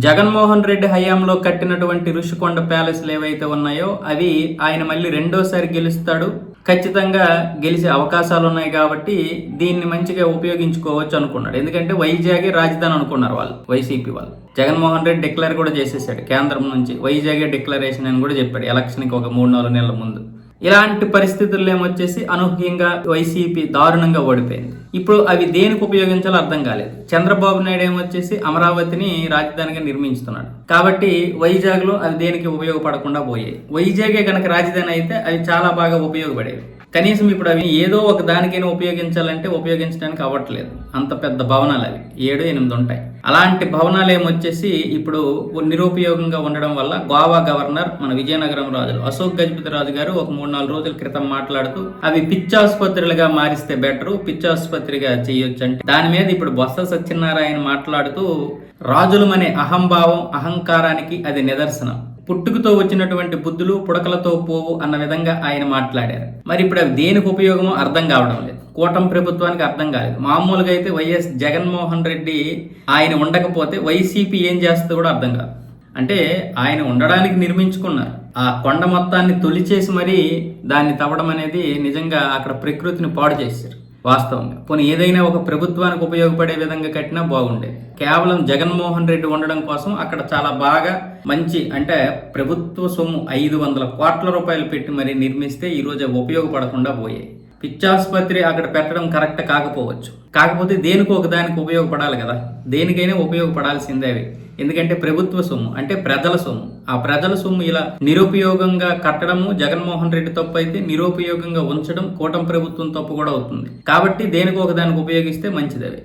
జగన్మోహన్ రెడ్డి హయాంలో కట్టినటువంటి ఋషికొండ ప్యాలెస్లు ఏవైతే ఉన్నాయో అవి ఆయన మళ్ళీ రెండోసారి గెలుస్తాడు. ఖచ్చితంగా గెలిచే అవకాశాలు ఉన్నాయి కాబట్టి దీన్ని మంచిగా ఉపయోగించుకోవచ్చు అనుకున్నాడు. ఎందుకంటే వైజాగే రాజధాని అనుకున్నారు వాళ్ళు వైసీపీ వాళ్ళు. జగన్మోహన్ రెడ్డి డిక్లేర్ కూడా చేసేసాడు కేంద్రం నుంచి. వైజాగే డిక్లరేషన్ అని కూడా చెప్పాడు ఎలక్షన్కి ఒక మూడు నాలుగు నెలల ముందు. ఇలాంటి పరిస్థితుల్లో ఏమొచ్చేసి అనూహ్యంగా వైసీపీ దారుణంగా ఓడిపోయింది. ఇప్పుడు అవి దేనికి ఉపయోగించాలో అర్థం కాలేదు. చంద్రబాబు నాయుడు ఏమొచ్చేసి అమరావతిని రాజధానిగా నిర్మించుతున్నాడు. కాబట్టి వైజాగ్లో అవి దేనికి ఉపయోగపడకుండా పోయాయి. వైజాగే కనుక రాజధాని అయితే అవి చాలా బాగా ఉపయోగపడేవి. కనీసం ఇప్పుడు అవి ఏదో ఒక దానికైనా ఉపయోగించాలంటే ఉపయోగించడానికి అవ్వట్లేదు. అంత పెద్ద భవనాలు అవి. ఏడు ఎనిమిది ఉంటాయి. అలాంటి భవనాలు ఏమొచ్చేసి ఇప్పుడు నిరుపయోగంగా ఉండడం వల్ల గోవా గవర్నర్ మన విజయనగరం రాజులు అశోక్ గజపతి రాజు గారు ఒక మూడు నాలుగు రోజుల క్రితం మాట్లాడుతూ అవి పిచ్చాసుపత్రులుగా మారిస్తే బెటరు పిచ్చాసుపత్రిగా చేయొచ్చు అంటే దాని మీద ఇప్పుడు బొత్స సత్యనారాయణ మాట్లాడుతూ రాజులమనే అహంభావం అహంకారానికి అది నిదర్శనం. పుట్టుకతో వచ్చినటువంటి బుద్ధులు పుడకలతో పోవు అన్న విధంగా ఆయన మాట్లాడారు. మరి ఇప్పుడు అవి దేనికి ఉపయోగమో అర్థం కావడం లేదు. కూటమి ప్రభుత్వానికి అర్థం కాలేదు. మామూలుగా అయితే వైఎస్ జగన్మోహన్ రెడ్డి ఆయన ఉండకపోతే వైసీపీ ఏం చేస్తే కూడా అర్థం కాదు. అంటే ఆయన ఉండడానికి నిర్మించుకున్నారు. ఆ కొండ మొత్తాన్ని తొలిచేసి మరీ దాన్ని తవ్వడం అనేది నిజంగా అక్కడ ప్రకృతిని పాడు చేశారు. వాస్తవంగా. పోనీ ఏదైనా ఒక ప్రభుత్వానికి ఉపయోగపడే విధంగా కట్టినా బాగుండేది. కేవలం జగన్మోహన్ రెడ్డి ఉండడం కోసం అక్కడ చాలా బాగా మంచి అంటే ప్రభుత్వ సొమ్ము ఐదు వందల కోట్ల రూపాయలు పెట్టి మరి నిర్మిస్తే ఈరోజు ఉపయోగపడకుండా పోయాయి. పిచ్చాసుపత్రి అక్కడ పెట్టడం కరెక్ట్ కాకపోవచ్చు. కాకపోతే దేనికి ఒక దానికి ఉపయోగపడాలి కదా. దేనికైనా ఉపయోగపడాల్సిందే అవి. ఎందుకంటే ప్రభుత్వ సొమ్ము అంటే ప్రజల సొమ్ము. ఆ ప్రజల సొమ్ము ఇలా నిరుపయోగంగా కట్టడము జగన్మోహన్ రెడ్డి తప్పు అయితే నిరుపయోగంగా ఉంచడం కూటమి ప్రభుత్వం తప్పు కూడా అవుతుంది. కాబట్టి దేనికి ఒకదానికి ఉపయోగిస్తే మంచిది అవి.